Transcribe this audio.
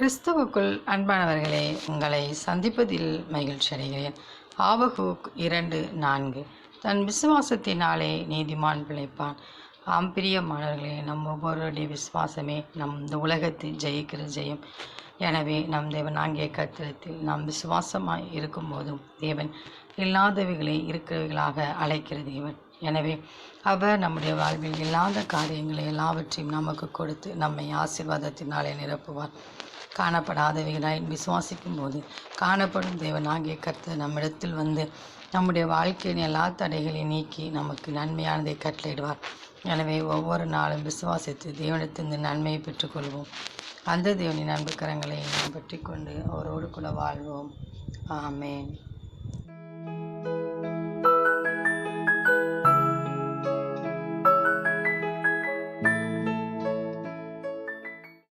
கிறிஸ்துவுக்குள் அன்பானவர்களே உங்களை சந்திப்பதில் மகிழ்ச்சி அடைகிறேன். ஆபகுக் இரண்டு நான்கு. தன் விசுவாசத்தினாலே நீதிமான் பிழைப்பான். ஆம் பிரியமானவர்களே நம் ஒவ்வொருடைய விசுவாசமே நம் இந்த உலகத்தில் ஜெயிக்கிற ஜெயம். எனவே நம் தேவன் ஆகிய கத்திரத்தில் நாம் விசுவாசமாய் இருக்கும்போதும் தேவன் இல்லாதவைகளை இருக்கிறவைகளாக அழைக்கிற தேவன். எனவே அவர் நம்முடைய வாழ்வில் இல்லாத காரியங்களை எல்லாவற்றையும் நமக்கு கொடுத்து நம்மை ஆசீர்வாதத்தினாலே நிரப்புவார். காணப்படாதவைகளாய் விசுவாசிக்கும் போது காணப்படும் தேவனாகிய கர்த்தர் நம்மிடத்தில் வந்து நம்முடைய வாழ்க்கையின் எல்லா தடைகளையும் நீக்கி நமக்கு நன்மையானதை கட்டளையிடுவார். எனவே ஒவ்வொரு நாளும் விசுவாசித்து தேவனிடத்திலிருந்து நன்மையை பெற்றுக்கொள்வோம். அந்த தேவனின் அன்பு கரங்களை நாம் பற்றி கொண்டு அவரோடு கூட வாழ்வோம். ஆமேன்.